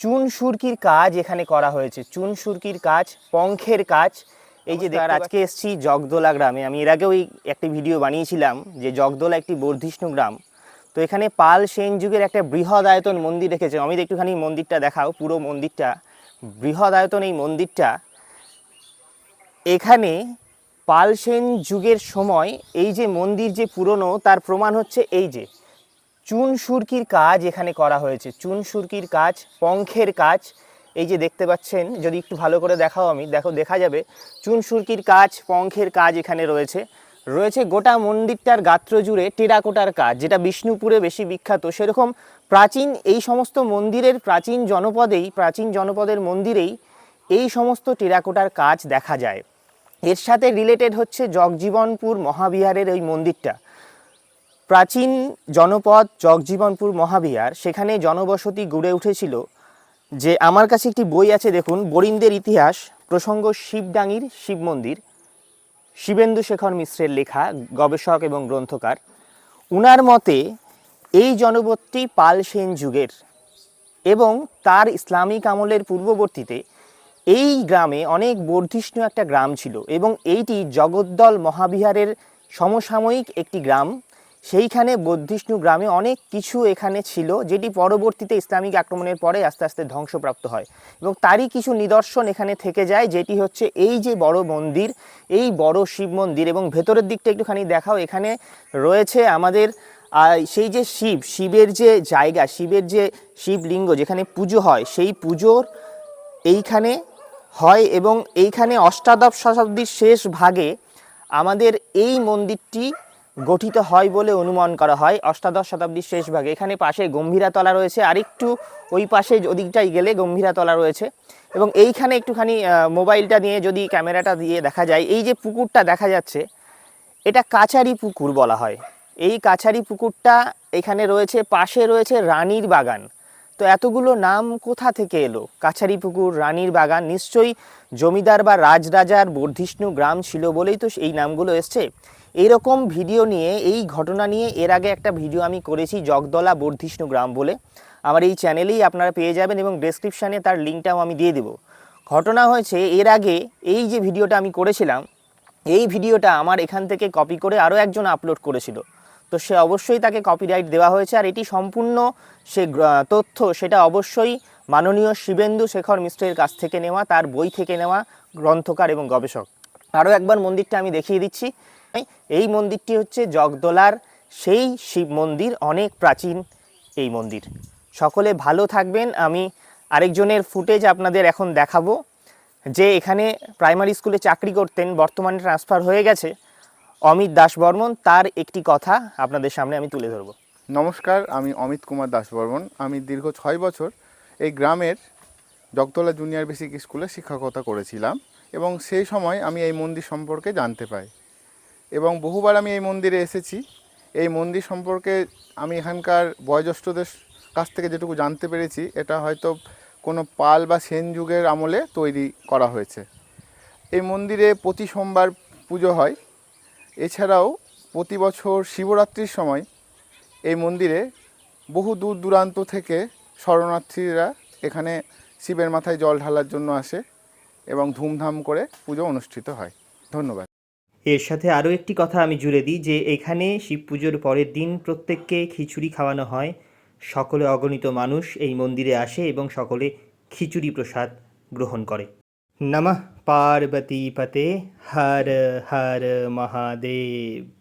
চুন সুরকির কাজ এখানে করা হয়েছে। চুন সুরকির কাজ পঙ্খের কাজ। এই যে দেখার আজকে এসেছি জগদোলা গ্রামে। আমি এর আগেও একটি ভিডিও বানিয়েছিলাম যে জগদোলা একটি বর্ধিষ্ণু গ্রাম। তো এখানে পাল সেন যুগের একটা বৃহৎ আয়তন মন্দির রেখেছে। অমিত একটুখানি মন্দিরটা দেখাও পুরো মন্দিরটা। বৃহৎ আয়তন এই মন্দিরটা। এখানে পাল সেন যুগের সময় এই যে মন্দির যে পুরনো তার প্রমাণ হচ্ছে এই যে। চুন সুরকির কাজ এখানে করা হয়েছে। চুন সুরকির কাজ, পঙ্খের কাজ। এই যে দেখতে পাচ্ছেন, যদি একটু ভালো করে দেখাও আমি, দেখো, দেখা যাবে। চুন সুরকির কাজ, পঙ্খের কাজ এখানে রয়েছে। রয়েছে গোটা মন্দিরটার গাত্র জুড়ে টেরাকোটার কাজ, যেটা বিষ্ণুপুরে বেশি বিখ্যাত। সেরকম প্রাচীন, এই সমস্ত মন্দিরের প্রাচীন জনপদেই, প্রাচীন জনপদের মন্দিরেই এই সমস্ত টেরাকোটার কাজ দেখা যায়। এর সাথে রিলেটেড হচ্ছে জগজীবনপুর মহাবিহারের এই মন্দিরটা। প্রাচীন জনপদ জগজীবনপুর মহাবিহার, সেখানে জনবসতি গড়ে উঠেছিল। যে আমার কাছে একটি বই আছে, দেখুন, বরিন্দের ইতিহাস প্রসঙ্গ শিবডাঙ্গির শিব মন্দির, শিবেন্দু শেখর মিশ্রের লেখা, গবেষক এবং গ্রন্থকার। উনার মতে, এই জনপদটি পাল সেন যুগের এবং তার ইসলামিক আমলের পূর্ববর্তীতে এই গ্রামে অনেক বর্ধিষ্ণু একটা গ্রাম ছিল এবং এইটি জগদ্দল মহাবিহারের সমসাময়িক একটি গ্রাম। সেইখানে বর্ধিষ্ণু গ্রামে অনেক কিছু এখানে ছিল, যেটি পরবর্তীতে ইসলামিক আক্রমণের পরে আস্তে আস্তে ধ্বংসপ্রাপ্ত হয়। এবং তারই কিছু নিদর্শন এখানে থেকে যায়, যেটি হচ্ছে এই যে বড় মন্দির, এই বড় শিব মন্দির। এবং ভেতরের দিকটা একটুখানি দেখাও, এখানে রয়েছে আমাদের সেই যে শিব, শিবের যে জায়গা, শিবের যে শিবলিঙ্গ, যেখানে পুজো হয়, সেই পুজোর এইখানে হয় এবং এইখানে অষ্টাদশ শতাব্দীর শেষ ভাগে আমাদের এই মন্দিরটি গঠিত হয় বলে অনুমান করা হয়। অষ্টাদশ শতাব্দীর শেষ ভাগে। এখানে পাশে গম্ভীরাতলা রয়েছে। আরেকটু ওই পাশে ওদিকটাই গেলে গম্ভীরাতলা রয়েছে। এবং এইখানে একটুখানি মোবাইলটা নিয়ে যদি ক্যামেরাটা দিয়ে দেখা যায়, এই যে পুকুরটা দেখা যাচ্ছে, এটা কাছারি পুকুর বলা হয়। এই কাছারি পুকুরটা এখানে রয়েছে, পাশে রয়েছে রানীর বাগান। তো এতগুলো নাম কোথা থেকে এলো? কাছারি পুকুর, রানীর বাগান, নিশ্চয়ই জমিদার বা রাজরাজার বর্ধিষ্ণু গ্রাম ছিল বলেই তো এই নামগুলো এসছে। এইরকম ভিডিও নিয়ে, এই ঘটনা নিয়ে এর আগে একটা ভিডিও আমি করেছি জগদলা বর্ধিষ্ণু গ্রাম বলে। আমার এই চ্যানেলেই আপনারা পেয়ে যাবেন এবং ডেসক্রিপশানে তার লিঙ্কটাও আমি দিয়ে দেবো। ঘটনা হয়েছে, এর আগে এই যে ভিডিওটা আমি করেছিলাম, এই ভিডিওটা আমার এখান থেকে কপি করে আরও একজন আপলোড করেছিল। তো সে অবশ্যই তাকে কপিরাইট দেওয়া হয়েছে আর এটি সম্পূর্ণ সে তথ্য সেটা অবশ্যই মাননীয় শিবেন্দু শেখর মিশ্রের কাছ থেকে নেওয়া, তার বই থেকে নেওয়া, গ্রন্থকার এবং গবেষক। আরও একবার মন্দিরটা আমি দেখিয়ে দিচ্ছি। এই মন্দিরটি হচ্ছে জগদলার, সেই শিব মন্দির, অনেক প্রাচীন এই মন্দির। সকলে ভালো থাকবেন। আমি আরেকজনের ফুটেজ আপনাদের এখন দেখাবো। যে এখানে প্রাইমারি স্কুলে চাকরি করতেন, বর্তমানে ট্রান্সফার হয়ে গেছে অমিত দাস বর্মন তার একটি কথা আপনাদের সামনে আমি তুলে ধরবো। নমস্কার, আমি অমিত কুমার দাস বর্মন আমি দীর্ঘ ছয় বছর এই গ্রামের জগতলা জুনিয়র বেসিক স্কুলে শিক্ষকতা করেছিলাম এবং সেই সময় আমি এই মন্দির সম্পর্কে জানতে পাই। এবং বহুবার আমি এই মন্দিরে এসেছি। এই মন্দির সম্পর্কে আমি এখানকার বয়োজ্যেষ্ঠদের কাছ থেকে যেটুকু জানতে পেরেছি, এটা হয়তো কোনো পাল বা সেন যুগের আমলে তৈরি করা হয়েছে। এই মন্দিরে প্রতি সোমবার পুজো হয়। এছাড়াও প্রতি বছর শিবরাত্রির সময় এই মন্দিরে বহু দূর দূরান্ত থেকে শরণার্থীরা এখানে শিবের মাথায় জল ঢালার জন্য আসে এবং ধুমধাম করে পুজো অনুষ্ঠিত হয়। ধন্যবাদ। এর সাথে আরও একটি কথা আমি জুড়ে দিই যে এখানে শিব পুজোর পরের দিন প্রত্যেককে খিচুড়ি খাওয়ানো হয়। সকলে অগণিত মানুষ এই মন্দিরে আসে এবং সকলে খিচুড়ি প্রসাদ গ্রহণ করে। নমঃ পার্বতী পতে হর হর মহাদেব।